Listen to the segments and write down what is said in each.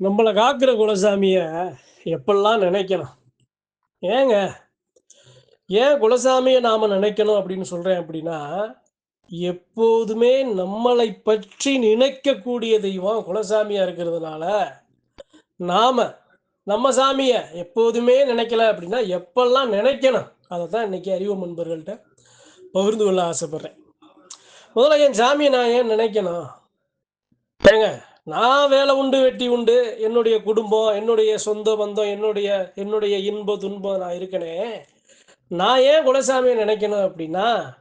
நம்மளை காக்கிற குலசாமிய எப்பெல்லாம் நினைக்கணும்? ஏங்க ஏன் குலசாமியை நாம் நினைக்கணும் அப்படின்னு சொல்கிறேன் அப்படின்னா எப்போதுமே நம்மளை பற்றி நினைக்கக்கூடிய தெய்வம் குலசாமியாக இருக்கிறதுனால நாம் நம்ம சாமியை எப்போதுமே நினைக்கல அப்படின்னா எப்பெல்லாம் நினைக்கணும்? அதை தான் இன்னைக்கு அறிவு நண்பர்கள்ட்ட பகிர்ந்து கொள்ள ஆசைப்பட்றேன். முதல்ல என் சாமியை நான் ஏன் நினைக்கணும்? ஏங்க நான் வேலை உண்டு வெட்டி உண்டு என்னுடைய குடும்பம் என்னுடைய சொந்த பந்தம் என்னுடைய என்னுடைய இன்ப துன்பம் நான் இருக்கனே. நான் ஏன் குலசாமியை நினைக்கணும் அப்படின்னா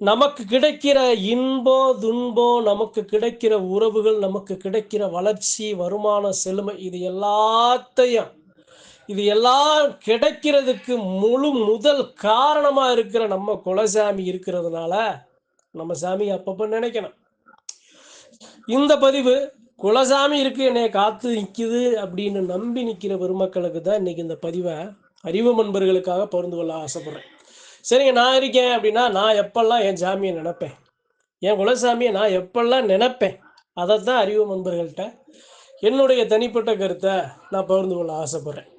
நமக்கு கிடைக்கிற இன்பம் துன்பம் நமக்கு கிடைக்கிற உறவுகள் நமக்கு கிடைக்கிற வளர்ச்சி வருமானம் செழுமை இது எல்லாத்தையும் இது எல்லாம் கிடைக்கிறதுக்கு முழு முதல் காரணமாக இருக்கிற நம்ம குலசாமி இருக்கிறதுனால நம்ம சாமி அப்பப்போ நினைக்கணும். இந்த பதிவு குலசாமி இருக்கு என்னை காத்து நிற்குது அப்படின்னு நம்பி நிற்கிற பெருமக்களுக்கு தான் இன்னைக்கு இந்த பதிவை அறிவு நண்பர்களுக்காக பகிர்ந்து கொள்ள ஆசைப்படுறேன். சரிங்க நான் இருக்கேன் அப்படின்னா நான் எப்பெல்லாம் என் சாமியை நினைப்பேன்? என் குலசாமியை நான் எப்பெல்லாம் நினைப்பேன்? அதை தான் அறிவு நண்பர்கள்ட்ட என்னுடைய தனிப்பட்ட கருத்தை நான் பகிர்ந்து கொள்ள ஆசைப்படுறேன்.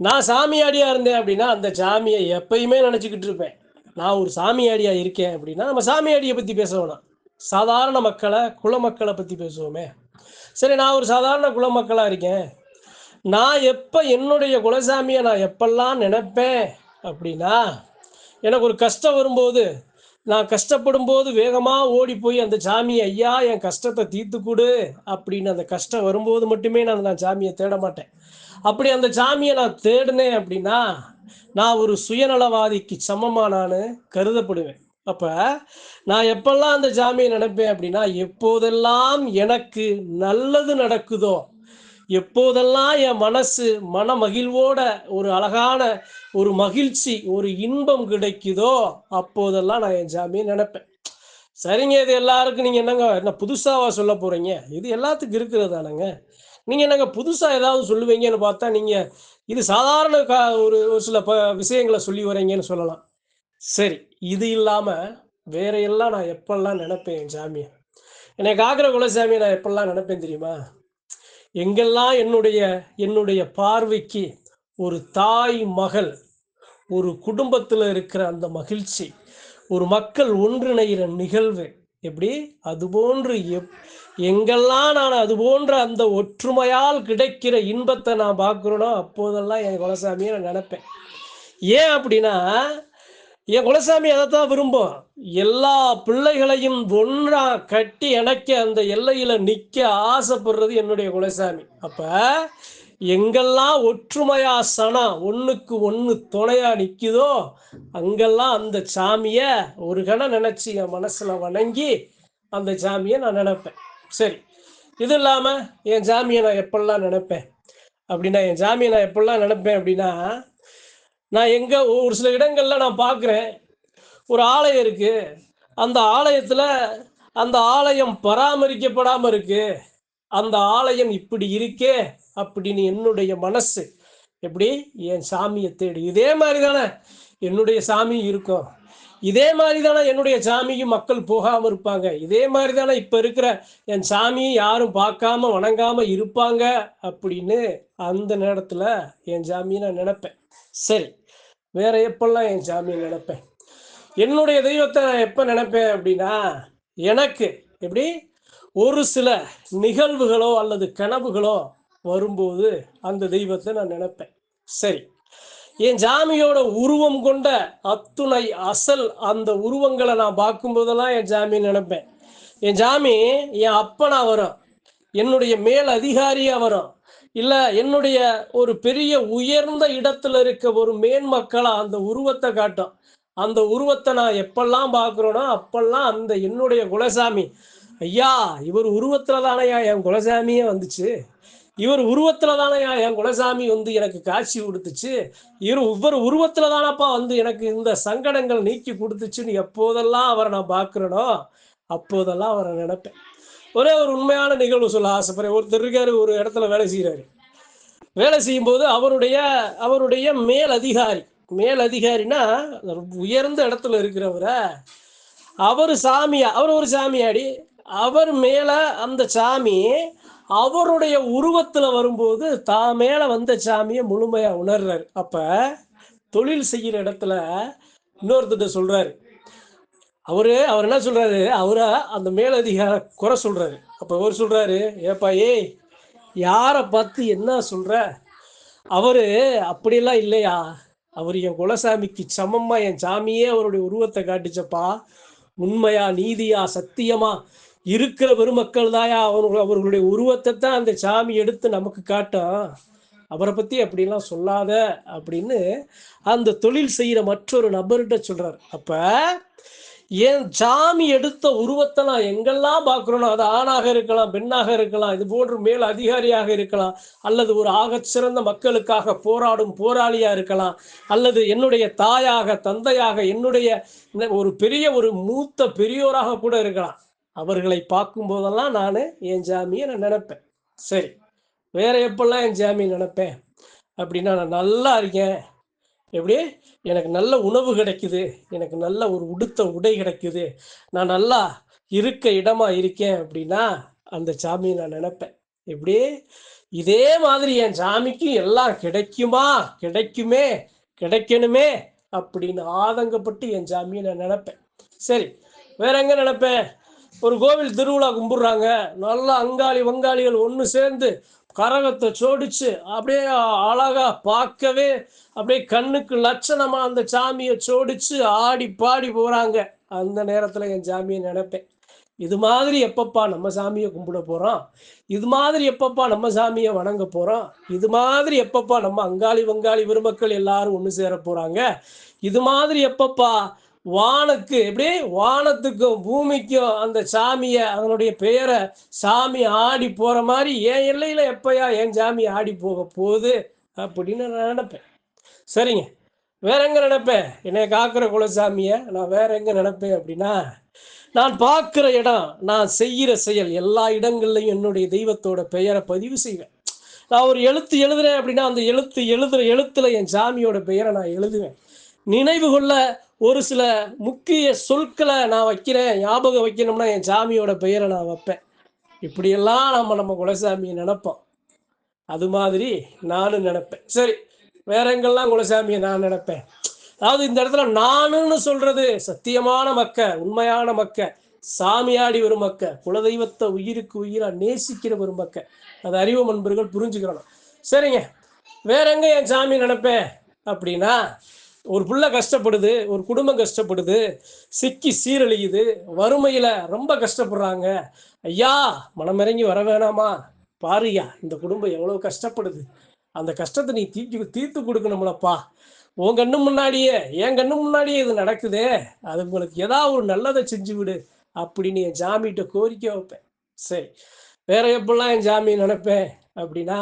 நான் சாமியாடியாக இருந்தேன் அப்படின்னா அந்த சாமியை எப்பயுமே நினச்சிக்கிட்டு இருப்பேன். நான் ஒரு சாமியாடியாக இருக்கேன் அப்படின்னா நம்ம சாமியாடியை பற்றி பேச வேணாம். சாதாரண மக்களை குல மக்களை பற்றி பேசுவோமே. சரி நான் ஒரு சாதாரண குல மக்களாக இருக்கேன். நான் எப்போ என்னுடைய குலசாமியை நான் எப்பெல்லாம் நினைப்பேன் அப்படின்னா எனக்கு ஒரு கஷ்டம் வரும்போது நான் கஷ்டப்படும் போது வேகமாக ஓடி போய் அந்த சாமி ஐயா என் கஷ்டத்தை தீர்த்து கொடு அப்படின்னு அந்த கஷ்டம் வரும்போது மட்டுமே நான் நான் சாமியை தேட மாட்டேன். அப்படி அந்த சாமியை நான் தேடினேன் அப்படின்னா நான் ஒரு சுயநலவாதிக்கு சமமாக நான் கருதப்படுவேன். அப்போ நான் எப்பெல்லாம் அந்த ஜாமியை நினைப்பேன் அப்படின்னா எப்போதெல்லாம் எனக்கு நல்லது நடக்குதோ எப்போதெல்லாம் என் மனசு மன மகிழ்வோட ஒரு அழகான ஒரு மகிழ்ச்சி ஒரு இன்பம் கிடைக்குதோ அப்போதெல்லாம் நான் என் ஜாமியை நினைப்பேன். சரிங்க இது எல்லாருக்கும் நீங்கள் என்னங்க என்ன புதுசாவா சொல்ல போகிறீங்க இது எல்லாத்துக்கும் இருக்கிறதானுங்க? நீங்கள் என்னங்க புதுசாக ஏதாவது சொல்லுவீங்கன்னு பார்த்தா நீங்கள் இது சாதாரண கா ஒரு ஒரு சில ப விஷயங்களை சொல்லி வரீங்கன்னு சொல்லலாம். சரி இது இல்லாமல் வேற எல்லாம் நான் எப்பெல்லாம் நினைப்பேன் என் சாமியை? எனக்கு ஆகிற குலசாமியை நான் எப்பெல்லாம் நினைப்பேன் தெரியுமா? எங்கெல்லாம் என்னுடைய என்னுடைய பார்வைக்கு ஒரு தாய் மகள் ஒரு குடும்பத்தில் இருக்கிற அந்த மகிழ்ச்சி ஒரு மக்கள் ஒன்றிணைகிற நிகழ்வு எப்படி? அதுபோன்று எப் எங்கெல்லாம் நான் அது போன்ற அந்த ஒற்றுமையால் கிடைக்கிற இன்பத்தை நான் பார்க்குறேனோ அப்போதெல்லாம் என் குலசாமியை நான் நினைப்பேன். ஏன் அப்படின்னா என் குலசாமி அதைத்தான் விரும்பும் எல்லா பிள்ளைகளையும் ஒன்றா கட்டி இணைக்க அந்த எல்லையில நிக்க ஆசைப்படுறது என்னுடைய குலசாமி. அப்ப எங்கெல்லாம் ஒற்றுமையா சனம் ஒன்றுக்கு ஒன்று துணையா நிற்குதோ அங்கெல்லாம் அந்த சாமிய ஒரு கணம் நினைச்சு என் மனசுல வணங்கி அந்த சாமியை நான் நினைப்பேன். சரி இது இல்லாம என் சாமியை நான் எப்பெல்லாம் நினைப்பேன்? அப்படின்னா என் சாமியை நான் எப்பெல்லாம் நினைப்பேன் அப்படின்னா நான் எங்க ஒரு சில இடங்கள்ல நான் பார்க்குறேன் ஒரு ஆலயம் இருக்கு. அந்த ஆலயத்துல அந்த ஆலயம் பராமரிக்கப்படாம இருக்கு. அந்த ஆலயம் இப்படி இருக்கே அப்படின்னு என்னுடைய மனசு. எப்படி? என் சாமியை தேடி. இதே மாதிரி தானே என்னுடைய சாமி இருக்கும். இதே மாதிரி தானே என்னுடைய சாமியும் மக்கள் போகாம இருப்பாங்க. இதே மாதிரி தானே இப்போ இருக்கிற என் சாமியும் யாரும் பார்க்காம வணங்காம இருப்பாங்க அப்படின்னு அந்த நேரத்தில் என் சாமியை நான் நினைப்பேன். சரி. வேற எப்பெல்லாம் என் சாமியை நினைப்பேன்? என்னுடைய தெய்வத்தை நான் எப்போ நினைப்பேன் அப்படின்னா எனக்கு எப்படி? ஒரு சில நிகழ்வுகளோ அல்லது கனவுகளோ வரும்போது அந்த தெய்வத்தை நான் நினைப்பேன். சரி. என் ஜாமியோட உருவம் கொண்ட அத்துணை அசல் அந்த உருவங்களை நான் பார்க்கும்போதெல்லாம் என் சாமியை நினைப்பேன். என் ஜாமி என் அப்பனா வரும். என்னுடைய மேல் அதிகாரியா வரும். இல்ல என்னுடைய ஒரு பெரிய உயர்ந்த இடத்துல இருக்க ஒரு மேன்மக்களா அந்த உருவத்தை காட்டும். அந்த உருவத்தை நான் எப்பெல்லாம் பார்க்குறேனோ அப்பெல்லாம் அந்த என்னுடைய குலசாமி. ஐயா இவர் உருவத்துல தானையா என் குலசாமியே வந்துச்சு? இவர் உருவத்துல தானையா என் குலசாமி வந்து எனக்கு காட்சி கொடுத்துச்சு? இவர் ஒவ்வொரு உருவத்துல தானப்பா வந்து எனக்கு இந்த சங்கடங்கள் நீக்கி கொடுத்துச்சுன்னு எப்போதெல்லாம் அவரை நான் பார்க்குறேனோ அப்போதெல்லாம் அவரை நினைப்பேன். ஒரே ஒரு உண்மையான நிகழ்வு சொல்ல ஆசைப்படுறேன். ஒருத்தர் இருக்காரு ஒரு இடத்துல வேலை செய்கிறாரு வேலை செய்யும்போது அவருடைய அவருடைய மேல் அதிகாரி மேல் அதிகாரினா உயர்ந்த இடத்துல இருக்கிறவரை அவர் சாமியா அவர் ஒரு சாமியாடி அவர் மேலே அந்த சாமி அவருடைய உருவத்தில் வரும்போது தான் மேலே வந்த சாமியை முழுமையாக உணர்றாரு. அப்போ தொழில் செய்கிற இடத்துல இன்னொருத்தட்ட சொல்கிறாரு அவரு அவர் என்ன சொல்றாரு? அவரா அந்த மேலதிகார குறை சொல்றாரு. அப்ப அவர் சொல்றாரு ஏப்பா ஏய் யாரை பார்த்து என்ன சொல்ற? அவரு அப்படியெல்லாம் இல்லையா? அவர் என் குலசாமிக்கு சமமா என் சாமியே அவருடைய உருவத்தை காட்டுச்சப்பா. உண்மையா நீதியா சத்தியமா இருக்கிற பெருமக்கள் தாயா அவர்கள் அவர்களுடைய உருவத்தை தான் அந்த சாமி எடுத்து நமக்கு காட்டும் அவரை பத்தி அப்படிலாம் சொல்லாத அப்படின்னு அந்த தொழில் செய்யற மற்றொரு நபர்கிட்ட சொல்றாரு. அப்ப என் சாமி எடுத்த உருவத்தை நான் எங்கெல்லாம் பார்க்குறோனோ அது ஆணாக இருக்கலாம் பெண்ணாக இருக்கலாம் இது போன்று மேல் அதிகாரியாக இருக்கலாம் அல்லது ஒரு ஆகச்சிறந்த மக்களுக்காக போராடும் போராளியாக இருக்கலாம் அல்லது என்னுடைய தாயாக தந்தையாக என்னுடைய இந்த ஒரு பெரிய ஒரு மூத்த பெரியோராக கூட இருக்கலாம். அவர்களை பார்க்கும் போதெல்லாம் நான் என் ஜாமியை நான் நினைப்பேன். சரி வேற எப்பெல்லாம் என் ஜாமி நினைப்பேன்? அப்படின்னா நான் நல்லா இருக்கேன். எப்படி எனக்கு நல்ல உணவு கிடைக்குது. எனக்கு நல்ல ஒரு உடுத்த உடை கிடைக்குது. நான் நல்லா இருக்க இடமா இருக்கேன் அப்படின்னா அந்த சாமியை நான் நினைப்பேன். எப்படி இதே மாதிரி என் சாமிக்கு எல்லாம் கிடைக்குமா? கிடைக்குமே? கிடைக்கணுமே? அப்படின்னு ஆதங்கப்பட்டு என் சாமியை நான் நினைப்பேன். சரி வேற எங்க நினைப்பேன்? ஒரு கோவில் திருவிழா கும்பிடுறாங்க. நல்லா அங்காளி வங்காளிகள் ஒன்று சேர்ந்து கரகத்தை சோடிச்சு அப்படியே அழகா பார்க்கவே அப்படியே கண்ணுக்கு லட்சணமா அந்த சாமியை சோடிச்சு ஆடி பாடி போறாங்க. அந்த நேரத்துல என் சாமியை நினைப்பேன். இது மாதிரி எப்பப்பா நம்ம சாமியை கும்பிட போறோம்? இது மாதிரி எப்பப்பா நம்ம சாமியை வணங்க போறோம்? இது மாதிரி எப்பப்பா நம்ம அங்காளி வங்காளி பெருமக்கள் எல்லாரும் ஒன்று சேர போறாங்க? இது மாதிரி எப்பப்பா வானுக்கு எப்படி? வானத்துக்கும் பூமிக்கும் அந்த சாமியை அதனுடைய பெயரை சாமி ஆடி போகிற மாதிரி என் எல்லையில் எப்பயா என் சாமி ஆடி போக போகுது அப்படின்னு நான் நினைப்பேன். சரிங்க. வேற எங்கே நினப்பேன்? என்னை காக்கிற குலசாமியை நான் வேற எங்கே நினப்பேன் அப்படின்னா நான் பார்க்குற இடம் நான் செய்கிற செயல் எல்லா இடங்கள்லையும் என்னுடைய தெய்வத்தோட பெயரை பதிவு செய்வேன். நான் ஒரு எழுத்து எழுதுறேன் அப்படின்னா அந்த எழுத்து எழுதுற எழுத்துல என் சாமியோட பெயரை நான் எழுதுவேன். நினைவு கொள்ள ஒரு சில முக்கிய சொற்களை நான் வைக்கிறேன் ஞாபகம் வைக்கணும்னா என் சாமியோட பெயரை நான் வைப்பேன். இப்படியெல்லாம் நம்ம நம்ம குலசாமியை நினைப்போம். அது மாதிரி நானும் நினைப்பேன். சரி வேற எங்கெல்லாம் குலசாமியை நான் நினைப்பேன்? அதாவது இந்த இடத்துல நானுன்னு சொல்றது சத்தியமான மக்க உண்மையான மக்க சாமியாடி ஒரு மக்க குலதெய்வத்தை உயிருக்கு உயிரா நேசிக்கிற ஒரு மக்க அது அறிவு நண்பர்கள் புரிஞ்சுக்கிறணும் சரிங்க வேற எங்க என் சாமி நினைப்பேன் அப்படின்னா ஒரு பிள்ளை கஷ்டப்படுது ஒரு குடும்பம் கஷ்டப்படுது சிக்கி சீரழியுது வறுமையில ரொம்ப கஷ்டப்படுறாங்க. ஐயா மனமிறங்கி வர வேணாமா? பாருயா இந்த குடும்பம் எவ்வளவு கஷ்டப்படுது. அந்த கஷ்டத்தை நீ தீர்த்து தீர்த்து கொடுக்கணும்லப்பா உன் கண்ணு முன்னாடியே என் கண்ணு முன்னாடியே இது நடக்குதே. அது உங்களுக்கு ஏதாவது ஒரு நல்லதை செஞ்சு விடு அப்படின்னு என் ஜாமிகிட்ட கோரிக்கை வைப்பேன். சரி வேற எப்படிலாம் என் ஜாமி நினைப்பேன்? அப்படின்னா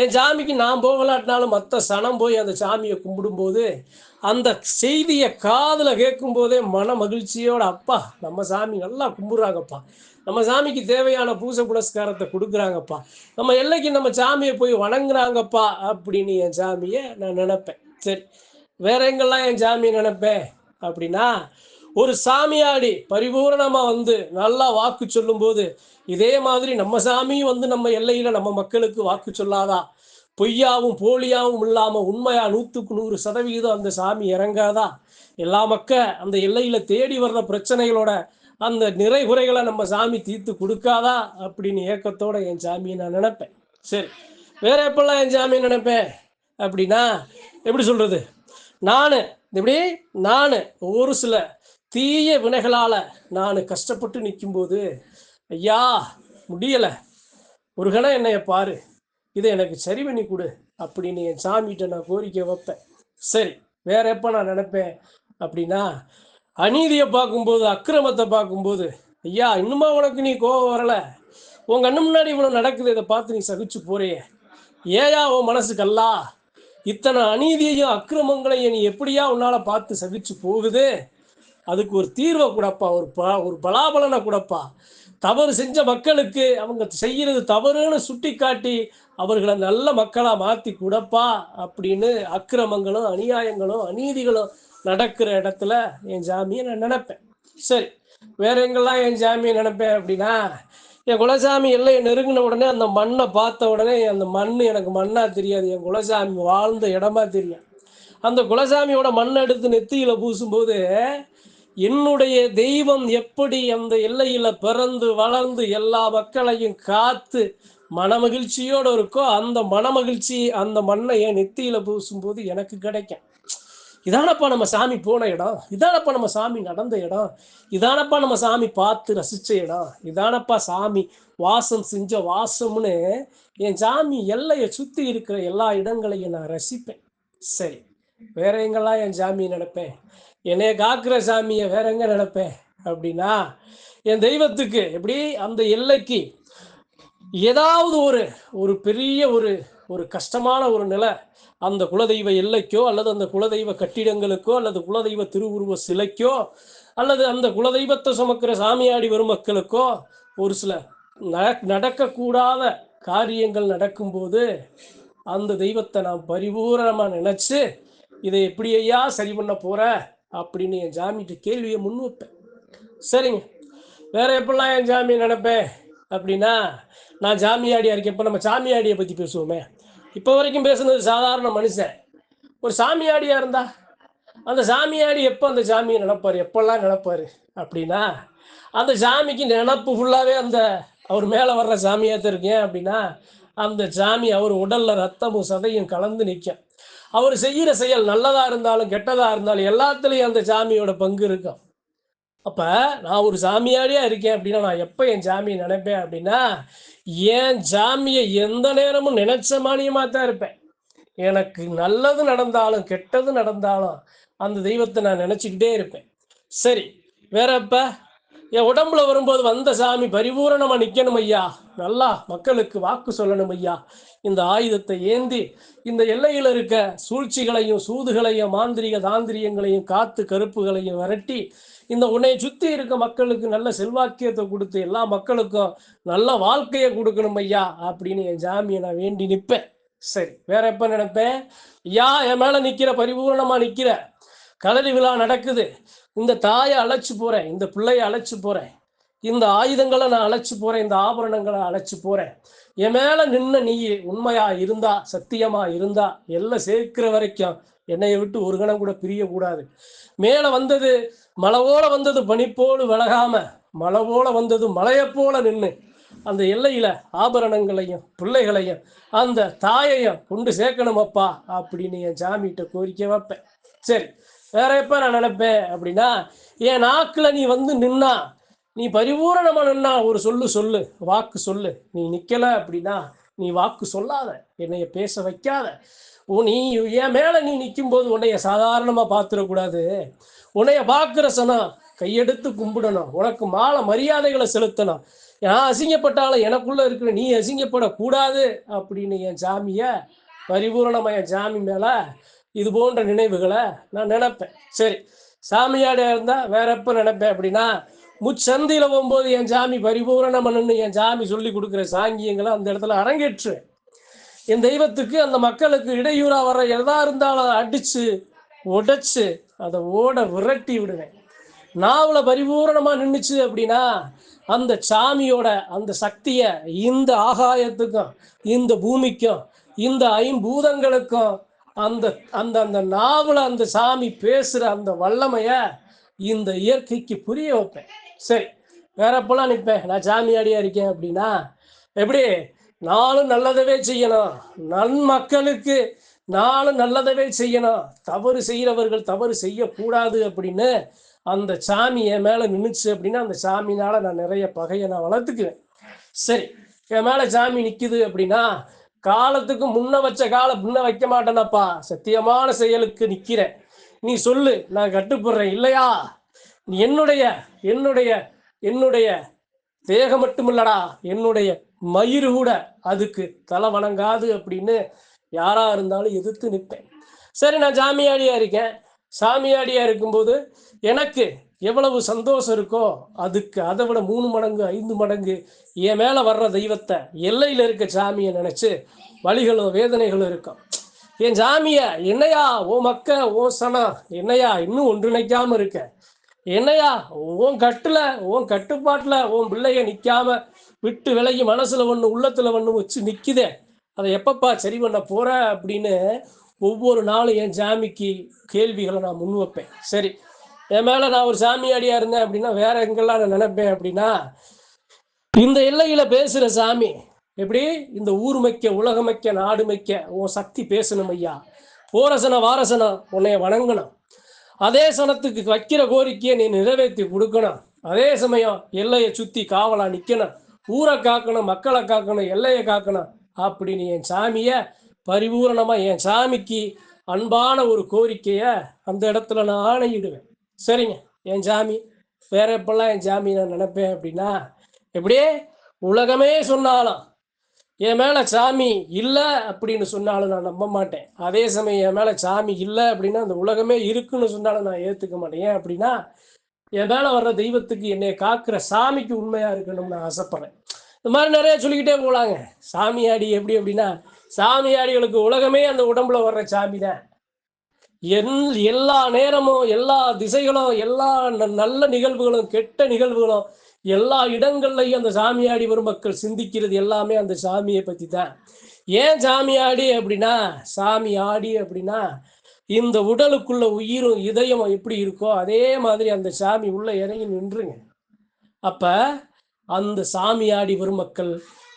என் சாமிக்கு நான் போகலாட்டினாலும் மற்ற சனம் போய் அந்த சாமியை கும்பிடும்போது அந்த செய்தியை காதில் கேட்கும்போதே மன மகிழ்ச்சியோட அப்பா நம்ம சாமி நல்லா கும்பிட்றாங்கப்பா. நம்ம சாமிக்கு தேவையான பூசை புனஸ்காரத்தை கொடுக்குறாங்கப்பா. நம்ம எல்லைக்கு நம்ம சாமியை போய் வணங்குறாங்கப்பா அப்படின்னு என் சாமியை நான் நினப்பேன். சரி வேற எங்கெல்லாம் என் சாமியை நினப்பேன் அப்படின்னா ஒரு சாமியாடி பரிபூரணமாக வந்து நல்லா வாக்கு சொல்லும்போது இதே மாதிரி நம்ம சாமியும் வந்து நம்ம எல்லையில் நம்ம மக்களுக்கு வாக்கு சொல்லாதா? பொய்யாவும் போலியாவும் இல்லாமல் உண்மையாக நூற்றுக்கு நூறு சதவிகிதம் அந்த சாமி இறங்காதா? எல்லா மக்க அந்த எல்லையில் தேடி வர்ற பிரச்சனைகளோட அந்த நிறைகுறைகளை நம்ம சாமி தீர்த்து கொடுக்காதா? அப்படின்னு ஏக்கத்தோட என் சாமியை நான் நினைப்பேன். சரி வேற எப்பெல்லாம் என் சாமியை நினைப்பேன்? அப்படின்னா எப்படி சொல்றது? நான் இப்படி நான் ஒரு சில தீய வினைகளால் நான் கஷ்டப்பட்டு நிற்கும்போது ஐயா முடியலை. ஒரு கணம் என்னைய பாரு. இதை எனக்கு சரி பண்ணி கொடு அப்படின்னு என் சாமிகிட்ட நான் கோரிக்கை வைப்பேன். சரி வேற எப்போ நான் நினைப்பேன் அப்படின்னா அநீதியை பார்க்கும்போது அக்கிரமத்தை பார்க்கும்போது ஐயா இன்னுமா உனக்கு நீ கோவம் வரலை? உன் கண்ணு முன்னாடி இவ்வளோ நடக்குது இதை பார்த்து நீ சகிச்சு போறிய. ஏயா உன் மனசு கல்லா? இத்தனை அநீதியையும் அக்கிரமங்களையும் நீ எப்படியா உன்னால் பார்த்து சகிச்சு போகுது? அதுக்கு ஒரு தீர்வை கொடுப்பா ஒரு ப ஒரு பலாபலனை கொடுப்பா. தவறு செஞ்ச மக்களுக்கு அவங்க செய்கிறது தவறுன்னு சுட்டி காட்டி அவர்களை நல்ல மக்களாக மாற்றி கொடுப்பா அப்படின்னு அக்கிரமங்களும் அநியாயங்களும் அநீதிகளும் நடக்கிற இடத்துல என் ஜாமியை நான் நினைப்பேன். சரி வேற எங்கெல்லாம் என் ஜாமியை நினைப்பேன் அப்படின்னா என் குலசாமி எல்லையை நெருங்கின உடனே அந்த மண்ணை பார்த்த உடனே அந்த மண் எனக்கு மண்ணாக தெரியாது. என் குலசாமி வாழ்ந்த இடமா தெரியும். அந்த குலசாமியோட மண்ணை எடுத்து நெத்தியில் பூசும்போது என்னுடைய தெய்வம் எப்படி அந்த எல்லையில பிறந்து வளர்ந்து எல்லா மக்களையும் காத்து மனமகிழ்ச்சியோடு இருக்கோ அந்த மனமகிழ்ச்சி அந்த மண்ணை என் நெத்தியில பூசும்போது எனக்கு கிடைக்கும். இதானப்பா நம்ம சாமி போன இடம். இதானப்பா நம்ம சாமி நடந்த இடம். இதானப்பா நம்ம சாமி பார்த்து ரசிச்ச இடம். இதானப்பா சாமி வாசம் செஞ்ச வாசம்னு என் சாமி எல்லையை சுத்தி இருக்கிற எல்லா இடங்களையும் நான் ரசிப்பேன். சரி வேற எங்கெல்லாம் என் சாமி நினைப்பேன்? என்னைய காக்கிற சாமியை வேற எங்க நினைப்பேன்? அப்படின்னா என் தெய்வத்துக்கு எப்படி? அந்த எல்லைக்கு ஏதாவது ஒரு ஒரு பெரிய ஒரு ஒரு கஷ்டமான ஒரு நிலை அந்த குலதெய்வ எல்லைக்கோ அல்லது அந்த குலதெய்வ கட்டிடங்களுக்கோ அல்லது குலதெய்வ திருவுருவ சிலைக்கோ அல்லது அந்த குலதெய்வத்தை சுமக்கிற சாமியாடி வரும் மக்களுக்கோ ஒரு சில நட- நடக்கக்கூடாத காரியங்கள் நடக்கும்போது அந்த தெய்வத்தை நான் பரிபூரணமாக நினச்சி இதை எப்படி ஐயா சரி பண்ண போகிறேன் அப்படின்னு என் ஜாமிட்டு கேள்வியை முன் வைப்பேன் சரிங்க. வேற எப்படிலாம் என் ஜாமி நினைப்பேன்? அப்படின்னா நான் ஜாமியாடியா இருக்கேன் இப்போ நம்ம சாமியாடியை பற்றி பேசுவோமே. இப்போ வரைக்கும் பேசுனது சாதாரண மனுஷன். ஒரு சாமியாடியா இருந்தா அந்த சாமியாடி எப்போ அந்த சாமியை நினைப்பார்? எப்பெல்லாம் நினைப்பார்? அப்படின்னா அந்த சாமிக்கு நினப்பு ஃபுல்லாகவே அந்த அவர் மேலே வர்ற சாமியாக இருக்கேன் அப்படின்னா அந்த சாமி அவர் உடலில் ரத்தமும் சதையும் கலந்து நிற்கும் அவர் செய்கிற செயல் நல்லதாக இருந்தாலும் கெட்டதாக இருந்தாலும் எல்லாத்துலேயும் அந்த சாமியோட பங்கு இருக்கும் அப்போ நான் ஒரு சாமியாடியாக இருக்கேன் அப்படின்னா நான் எப்போ என் சாமியை நினைப்பேன் அப்படின்னா என் சாமியை எந்த நேரமும் நினைச்ச மானியமாக தான் இருப்பேன். எனக்கு நல்லது நடந்தாலும் கெட்டது நடந்தாலும் அந்த தெய்வத்தை நான் நினச்சிக்கிட்டே இருப்பேன். சரி வேற இப்போ என் உடம்புல வரும்போது வந்த சாமி பரிபூரணமா நிக்கணும் ஐயா. நல்லா மக்களுக்கு வாக்கு சொல்லணும் ஐயா. இந்த ஆயுதத்தை ஏந்தி இந்த எல்லையில் இருக்க சூழ்ச்சிகளையும் சூதுகளையும் மாந்திரிக தாந்திரியங்களையும் காத்து கருப்புகளையும் விரட்டி இந்த உன்னை சுத்தி இருக்க மக்களுக்கு நல்ல செல்வாக்கியத்தை கொடுத்து எல்லா மக்களுக்கும் நல்ல வாழ்க்கையை கொடுக்கணும் ஐயா அப்படின்னு என் ஜாமியை நான் வேண்டி நிற்பேன் சரி வேற எப்ப நினைப்பேன்? ஐயா என் மேல நிக்கிற பரிபூரணமா நிக்கிற கலரி விழா நடக்குது. இந்த தாயை அழைச்சி போறேன் இந்த பிள்ளைய அழைச்சி போறேன். இந்த ஆயுதங்களை நான் அழைச்சி போறேன் இந்த ஆபரணங்களை அழைச்சி போறேன். என் மேல நின்ன நீ உண்மையா இருந்தா சத்தியமா இருந்தா எல்லாம் சேர்க்கிற வரைக்கும் என்னைய விட்டு ஒரு கணம் கூட பிரியக்கூடாது. மேல வந்தது மலவோல வந்தது பனிப்போடு விலகாம மலை போல வந்தது மலையை போல நின்று அந்த எல்லையில ஆபரணங்களையும் பிள்ளைகளையும் அந்த தாயையும் கொண்டு சேர்க்கணுமப்பா அப்படின்னு என் சாமிகிட்ட கோரிக்கை வைப்பேன். சரி வேற எப்ப நான் நினைப்பேன் அப்படின்னா என் நாக்குல நீ வந்து நின்னா நீ பரிபூரணமா நின்னா ஒரு சொல்லு சொல்லு வாக்கு சொல்லு. நீ நிக்கல அப்படின்னா நீ வாக்கு சொல்லாத. என்னைய பேச வைக்காத. உன் நீ என் மேல நீ நிற்கும் போது உன்னைய சாதாரணமா பார்த்துடக்கூடாது உன்னைய பார்க்குற சனம் கையெடுத்து கும்பிடணும். உனக்கு மாலை மரியாதைகளை செலுத்தணும். நான் அசிங்கப்பட்டாலும் எனக்குள்ள இருக்கிற நீ அசிங்கப்படக்கூடாது அப்படின்னு என் சாமிய பரிபூரணமா என் சாமி மேல இது போன்ற நினைவுகளை நான் நினைப்பேன். சரி சாமியாடியா இருந்தா வேற எப்ப நினைப்பேன் அப்படின்னா முச்சந்தியில போகும்போது என் சாமி பரிபூரணமன்னு என் சாமி சொல்லி கொடுக்குற சாங்கியங்களை அந்த இடத்துல அரங்கேற்று என் தெய்வத்துக்கு அந்த மக்களுக்கு இடையூறா வர்ற எதா இருந்தாலும் அதை அடிச்சு உடைச்சு அதை ஓட விரட்டி விடுவேன். நாவல பரிபூரணமா நின்றுச்சு அப்படின்னா அந்த சாமியோட அந்த சக்தியை இந்த ஆகாயத்துக்கும் இந்த பூமிக்கும் இந்த ஐம்பூதங்களுக்கும் அந்த அந்த அந்த நாவல அந்த சாமி பேசுற அந்த வல்லமைய இந்த இயற்கைக்கு புரிய வைப்பேன். சரி வேற எப்பெல்லாம் நிற்பேன்? நான் சாமியாடியா இருக்கேன் அப்படின்னா எப்படி? நானும் நல்லதவே செய்யணும். நன் மக்களுக்கு நானும் நல்லதவே செய்யணும். தவறு செய்கிறவர்கள் தவறு செய்யக்கூடாது அப்படின்னு அந்த சாமி என் மேலே நின்றுச்சு அப்படின்னா அந்த சாமினால நான் நிறைய பகையை நான் வளர்த்துக்குவேன். சரி என் மேலே சாமி நிற்கிது அப்படின்னா காலத்துக்கு முன்ன வச்ச காலம் முன்ன வைக்க மாட்டேனப்பா. சத்தியமான செயலுக்கு நிக்கிறேன். நீ சொல்லு நான் கட்டுப்படுறேன். இல்லையா? நீ என்னுடைய என்னுடைய என்னுடைய தேகம் மட்டுமில்லடா. என்னுடைய மயிறு கூட அதுக்கு தலை வணங்காது அப்படின்னு யாரா இருந்தாலும் எதிர்த்து நிற்பேன். சரி நான் ஜாமியாடியா இருக்கேன். சாமியாடியா இருக்கும்போது எனக்கு எவ்வளவு சந்தோஷம் இருக்கோ அதுக்கு அதை விட மூணு மடங்கு ஐந்து மடங்கு என் மேல வர்ற தெய்வத்தை எல்லையில இருக்க சாமியை நினச்சி வழிகளும் வேதனைகளும் இருக்கும். என் சாமிய என்னையா ஓ மக்க ஓ சனம் என்னையா இன்னும் ஒன்றிணைக்காம இருக்க? என்னையா உன் கட்டுல உன் கட்டுப்பாட்டில் உன் பிள்ளைய நிற்காம விட்டு விலகி மனசுல ஒன்று உள்ளத்துல ஒண்ணு வச்சு நிற்குதே அதை எப்பப்பா சரி பண்ண போற அப்படின்னு ஒவ்வொரு நாளும் என் சாமிக்கு கேள்விகளை நான் முன் வைப்பேன். சரி என் மேல நான் ஒரு சாமியாடியா இருந்தேன் அப்படின்னா வேற எங்கெல்லாம் நான் நினைப்பேன் அப்படின்னா இந்த எல்லையில பேசுற சாமி எப்படி? இந்த ஊர் மைக்க உலகமைக்க நாடு மைக்க உன் சக்தி பேசணும் ஐயா. ஓரசன வாரசன உன்னைய வணங்கணும். அதே சனத்துக்கு வைக்கிற கோரிக்கையை நீ நிறைவேற்றி கொடுக்கணும். அதே சமயம் எல்லையை சுத்தி காவலா நிக்கணும். ஊரை காக்கணும் மக்களை காக்கணும் எல்லையை காக்கணும். அப்படின்னு என் சாமிய பரிபூரணமா என் சாமிக்கு அன்பான ஒரு கோரிக்கைய அந்த இடத்துல நான் ஆணையிடுவேன். சரிங்க. என் சாமி வேற எப்பெல்லாம் என் சாமி நான் நினைப்பேன் அப்படின்னா எப்படியே உலகமே சொன்னாலும் என் மேல சாமி இல்லை அப்படின்னு சொன்னாலும் நான் நம்ப மாட்டேன். அதே சமயம் என் மேல சாமி இல்லை அப்படின்னா அந்த உலகமே இருக்குன்னு சொன்னாலும் நான் ஏத்துக்க மாட்டேன். ஏன் அப்படின்னா என் மேல வர்ற தெய்வத்துக்கு என்னை காக்குற சாமிக்கு உண்மையா இருக்கணும்னு நான் ஆசைப்படுறேன். இந்த மாதிரி நிறைய சொல்லிக்கிட்டே போகலாங்க சாமியாடி எப்படி அப்படின்னா சாமியாடிகளுக்கு உலகமே அந்த உடம்புல வர்ற சாமி தான் எல்லா நேரமும் எல்லா திசைகளும் எல்லா ந- நல்ல நிகழ்வுகளும் கெட்ட நிகழ்வுகளும் எல்லா இடங்கள்லையும் அந்த சாமியாடி வரும் மக்கள் சிந்திக்கிறது எல்லாமே அந்த சாமியை பற்றி தான் ஏன் சாமியாடி அப்படின்னா சாமி ஆடி அப்படின்னா இந்த உடலுக்குள்ள உயிரும் இதயம் எப்படி இருக்கோ அதே மாதிரி அந்த சாமி உள்ள இறங்கி நின்றுங்க. அப்ப அந்த சாமியாடி வரும் மக்கள்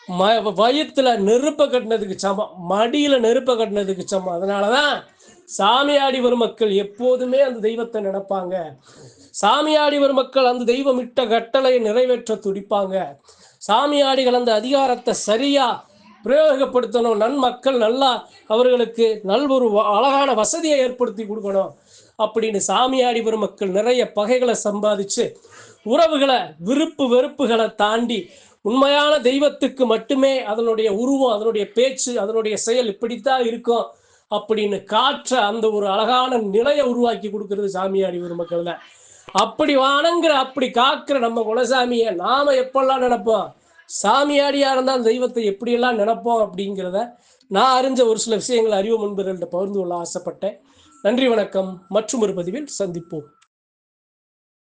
ம வயிற்றுல நெருப்பை கட்டினதுக்கு சமம் மடியில நெருப்பை கட்டினதுக்கு சமம். அதனாலதான் சாமியாடி வரும் மக்கள் எப்போதுமே அந்த தெய்வத்தை நினைப்பாங்க. சாமியாடி வரும் மக்கள் அந்த தெய்வம் இட்ட கட்டளையை நிறைவேற்ற துடிப்பாங்க. சாமியாடிகள் அந்த அதிகாரத்தை சரியா பிரயோகப்படுத்தணும். நன்மக்கள் நல்லா அவர்களுக்கு நல் ஒரு அழகான வசதியை ஏற்படுத்தி கொடுக்கணும். அப்படின்னு சாமியாடி வரும் மக்கள் நிறைய பகைகளை சம்பாதிச்சு உறவுகளை விருப்பு வெறுப்புகளை தாண்டி உண்மையான தெய்வத்துக்கு மட்டுமே அதனுடைய உருவம் அதனுடைய பேச்சு அதனுடைய செயல் இப்படித்தான் இருக்கும். அப்படின்னு காற்ற அந்த ஒரு அழகான நிலையை உருவாக்கி கொடுக்கறது சாமியாடி ஒரு மக்கள் தான் அப்படி வானங்கிற அப்படி காக்கிற நம்ம குலசாமியை நாம எப்பெல்லாம் நினைப்போம்? சாமியாடியா இருந்தால் தெய்வத்தை எப்படியெல்லாம் நினைப்போம் அப்படிங்கிறத நான் அறிஞ்ச ஒரு சில விஷயங்களை அறிவு முன்பர்கள்ட்ட பகிர்ந்து கொள்ள ஆசைப்பட்டேன். நன்றி வணக்கம். மற்றும் ஒரு பதிவில் சந்திப்போம்.